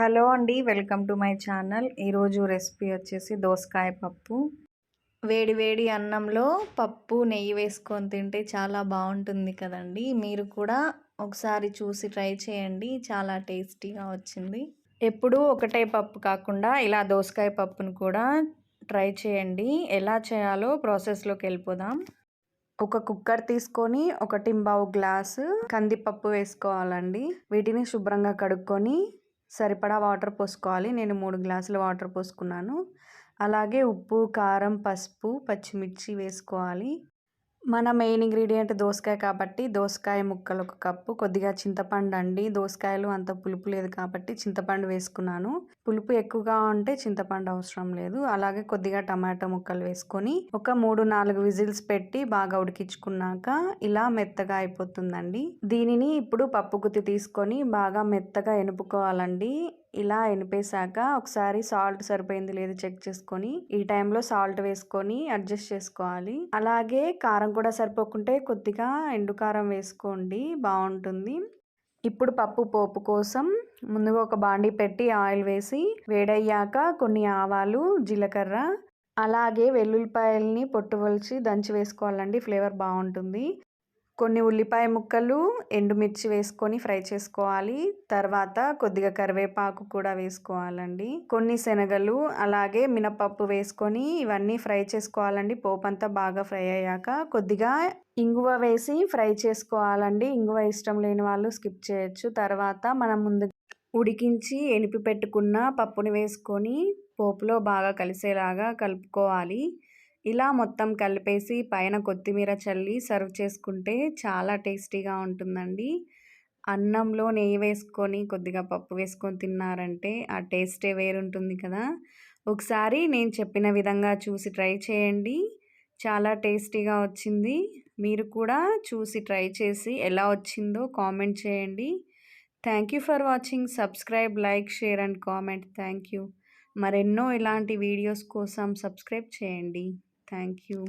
Hello అండి welcome to my channel. ఈరోజు recipe వచ్చేసి దోసకాయ పప్పు. వేడి వేడి అన్నంలో పప్పు నెయ్యి వేసుకొని తింటే చాలా బాగుంటుంది కదండి. మీరు కూడా ఒకసారి చూసి ట్రై చేయండి చాలా టేస్టీగా వచ్చింది. ఎప్పుడూ ఒకటే పప్పు కాకుండా ఇలా దోసకాయ పప్పును కూడా ట్రై చేయండి. ఎలా చేయాలో ప్రాసెస్లోకి వెళ్ళిపోదాం. ఒక కుక్కర్ తీసుకొని ఒక టింబావు గ్లాసు కందిపప్పు వేసుకోవాలండి. వీటిని శుభ్రంగా కడుక్కొని సరిపడా వాటర్ పోసుకోవాలి. నేను మూడు గ్లాసుల వాటర్ పోసుకున్నాను. అలాగే ఉప్పు కారం పసుపు పచ్చిమిర్చి వేసుకోవాలి. మన మెయిన్ ఇంగ్రీడియంట్ దోసకాయ కాబట్టి దోసకాయ ముక్కలు ఒక కప్పు కొద్దిగా చింతపండు అండి. దోసకాయలు అంత పులుపు లేదు కాబట్టి చింతపండు వేసుకున్నాను. పులుపు ఎక్కువగా ఉంటే చింతపండు అవసరం లేదు. అలాగే కొద్దిగా టమాటో ముక్కలు వేసుకొని ఒక మూడు నాలుగు విజిల్స్ పెట్టి బాగా ఉడికించుకున్నాక ఇలా మెత్తగా అయిపోతుందండి. దీనిని ఇప్పుడు పప్పు గుత్తి తీసుకొని బాగా మెత్తగా ఎనుపుకోవాలండి. ఇలా ఎనిపేశాక ఒకసారి సాల్ట్ సరిపోయింది లేదు చెక్ చేసుకొని ఈ టైంలో సాల్ట్ వేసుకొని అడ్జస్ట్ చేసుకోవాలి. అలాగే కారం కూడా సరిపోకుంటే కొద్దిగా ఎండు కారం వేసుకోండి బాగుంటుంది. ఇప్పుడు పప్పు పోపు కోసం ముందుగా ఒక బాండీ పెట్టి ఆయిల్ వేసి వేడయ్యాక కొన్ని ఆవాలు జీలకర్ర అలాగే వెల్లుల్లిపాయల్ని పొట్టువలిచి దంచి వేసుకోవాలండి ఫ్లేవర్ బాగుంటుంది. కొన్ని ఉల్లిపాయ ముక్కలు ఎండుమిర్చి వేసుకొని ఫ్రై చేసుకోవాలి. తర్వాత కొద్దిగా కరివేపాకు కూడా వేసుకోవాలండి. కొన్ని శనగలు అలాగే మినపప్పు వేసుకొని ఇవన్నీ ఫ్రై చేసుకోవాలండి. పోపు అంతా బాగా ఫ్రై అయ్యాక కొద్దిగా ఇంగువ వేసి ఫ్రై చేసుకోవాలండి. ఇంగువ ఇష్టం లేని వాళ్ళు స్కిప్ చేయొచ్చు. తర్వాత మనం ముందు ఉడికించి ఎనిపి పెట్టుకున్న పప్పుని వేసుకొని పోపులో బాగా కలిసేలాగా కలుపుకోవాలి. ఇలా మొత్తం కలిపేసి పైన కొత్తిమీర చల్లి సర్వ్ చేసుకుంటే చాలా టేస్టీగా ఉంటుందండి. అన్నంలో నెయ్యి వేసుకొని కొద్దిగా పప్పు వేసుకొని తిన్నారంటే ఆ టేస్టే వేరుంటుంది కదా. ఒకసారి నేను చెప్పిన విధంగా చూసి ట్రై చేయండి. చాలా టేస్టీగా వచ్చింది. మీరు కూడా చూసి ట్రై చేసి ఎలా వచ్చిందో కామెంట్ చేయండి. Thank you for watching. Subscribe like share and comment. Thank you. మరెన్నో ఇలాంటి వీడియోస్ కోసం సబ్స్క్రైబ్ చేయండి. thank you.